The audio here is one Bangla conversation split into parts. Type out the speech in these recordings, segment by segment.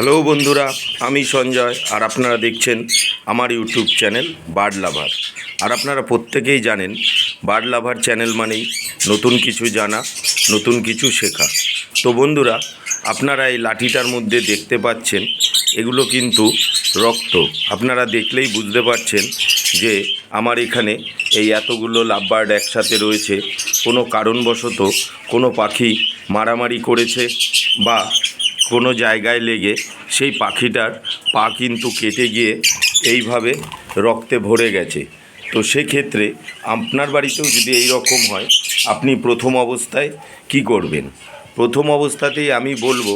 হ্যালো বন্ধুরা, আমি সঞ্জয়, আর আপনারা দেখছেন আমার ইউটিউব চ্যানেল বার্ড লাভার। আর আপনারা প্রত্যেকেই জানেন, বার্ড লাভার চ্যানেল মানেই নতুন কিছু জানা, নতুন কিছু শেখা। তো বন্ধুরা, আপনারা এই লাঠিটার মধ্যে দেখতে পাচ্ছেন, এগুলো কিন্তু রক্ত। আপনারা দেখলেই বুঝতে পারছেন যে আমার এখানে এই এতগুলো লাভবার্ড একসাথে রয়েছে। কোনো কারণবশত কোনো পাখি মারামারি করেছে বা কোনো জায়গায় লেগে সেই পাখিটার পা কিন্তু কেটে গিয়ে এইভাবে রক্তে ভরে গেছে। তো সেক্ষেত্রে আপনার বাড়িতেও যদি এই রকম হয়, আপনি প্রথম অবস্থায় কি করবেন? প্রথম অবস্থাতেই আমি বলব,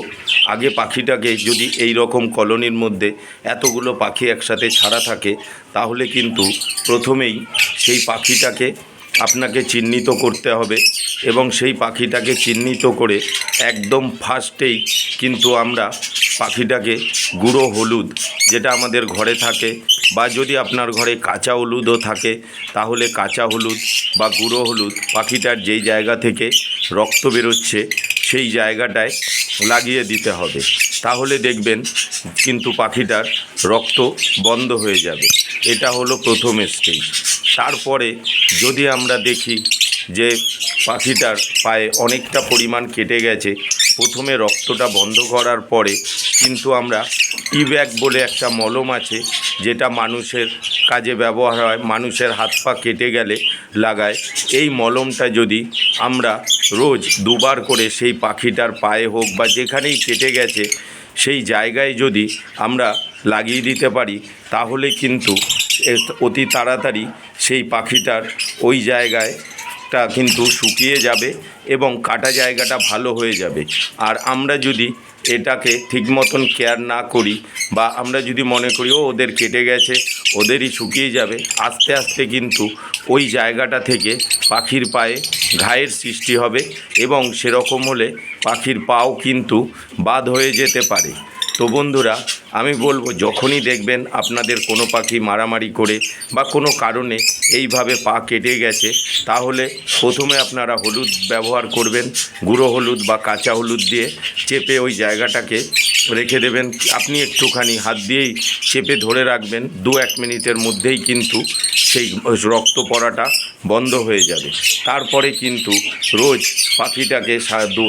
আগে পাখিটাকে যদি এই রকম কলোনির মধ্যে এতগুলো পাখি একসাথে ছাড়া থাকে, তাহলে কিন্তু প্রথমেই সেই পাখিটাকে আপনাকে চিহ্নিত করতে হবে। এবং সেই পাখিটাকে চিহ্নিত করে একদম ফার্স্টেই কিন্তু আমরা পাখিটাকে গুঁড়ো হলুদ, যেটা আমাদের ঘরে থাকে, বা যদি আপনার ঘরে কাঁচা হলুদও থাকে, তাহলে কাঁচা হলুদ বা গুঁড়ো হলুদ পাখিটার যেই জায়গা থেকে রক্ত বেরোচ্ছে, সেই জায়গাটায় লাগিয়ে দিতে হবে। তাহলে দেখবেন কিন্তু পাখিটার রক্ত বন্ধ হয়ে যাবে। এটা হলো প্রথম স্টেজ তারপরে যদি আমরা দেখি যে পাখিটার পায়ে অনেকটা পরিমাণ কেটে গেছে। প্রথমে রক্তটা বন্ধ করার পরে কিন্তু আমরা ইব্যাগ বলে একটা মলম আছে, যেটা মানুষের কাজে ব্যবহার হয়, মানুষের হাত পা কেটে গেলে লাগায়। এই মলমটা যদি আমরা রোজ দুবার করে সেই পাখিটার পায়ে হোক বা যেখানেই কেটে গেছে, সেই জায়গায় যদি আমরা লাগিয়ে দিতে পারি, তাহলে কিন্তু অতি তাড়াতাড়ি সেই পাখিটার ওই জায়গায় টা কিন্তু শুকিয়ে যাবে এবং কাটা জায়গাটা ভালো হয়ে যাবে। আর আমরা যদি এটাকে ঠিক মতন কেয়ার না করি বা আমরা যদি মনে করি, ও, ওদের কেটে গেছে, ওদেরই শুকিয়ে যাবে, আস্তে আস্তে কিন্তু ওই জায়গাটা থেকে পাখির পায়ে ঘায়ের সৃষ্টি হবে এবং সেরকম হলে পাখির পাও কিন্তু বাদ হয়ে যেতে পারে। তো বন্ধুরা, আমি বলব যখনই দেখবেন আপনাদের কোনো পাখি মারামারি করে বা কোনো কারণে এইভাবে পা কেটে গেছে, তাহলে প্রথমে আপনারা হলুদ ব্যবহার করবেন, গুঁড়ো হলুদ বা কাঁচা হলুদ দিয়ে চেপে ওই জায়গাটাকে রেখে দেবেন। আপনি একটুখানি হাত দিয়েই চেপে ধরে রাখবেন। দু এক মিনিটের মধ্যেই কিন্তু সেই রক্ত পড়াটা বন্ধ হয়ে যাবে। তারপরে কিন্তু রোজ পাখিটাকে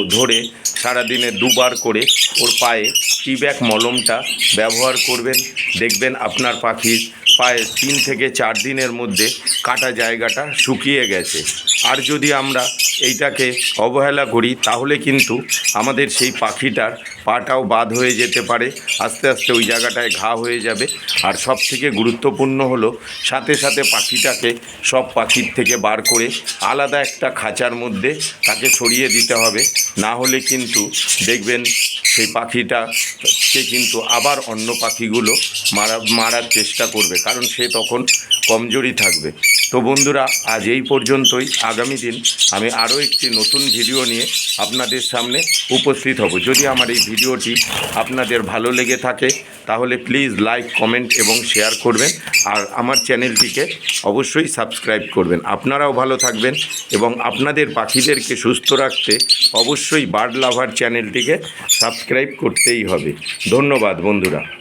ধরে সারাদিনে দুবার করে ওর পায়ে টিব্যাক মলমটা ব্যবহার করবেন। দেখবেন আপনার পাখির পায়ে তিন থেকে চার দিনের মধ্যে কাটা জায়গাটা শুকিয়ে গেছে। আর যদি আমরা এইটাকে অবহেলা করি, তাহলে কিন্তু আমাদের সেই পাখিটার পাটাও বাদ হয়ে যেতে পারে, আস্তে আস্তে ওই জায়গাটায় ঘা হয়ে যাবে। আর সব থেকে গুরুত্বপূর্ণ হলো, সাথে সাথে পাখিটাকে সব পাখির থেকে বার করে আলাদা একটা খাঁচার মধ্যে তাকে সরিয়ে দিতে হবে। না হলে কিন্তু দেখবেন সেই পাখিটাকে কিন্তু আবার অন্য পাখিগুলো মারা, মারার চেষ্টা করবে। কারণ সে তখন কমজোরি থাকবে। তো বন্ধুরা, আজ এই পর্যন্তই। আগামী দিন আমি আরও একটি নতুন ভিডিও নিয়ে আপনাদের সামনে উপস্থিত হব। যদি আমার এই ভিডিওটি আপনাদের ভালো লেগে থাকে, তাহলে প্লিজ লাইক, কমেন্ট এবং শেয়ার করবেন আর আমার চ্যানেলটিকে অবশ্যই সাবস্ক্রাইব করবেন। আপনারাও ভালো থাকবেন এবং আপনাদের পাখিদেরকে সুস্থ রাখতে অবশ্যই বার্ড লাভার চ্যানেলটিকে সাবস্ক্রাইব করতেই হবে। ধন্যবাদ বন্ধুরা।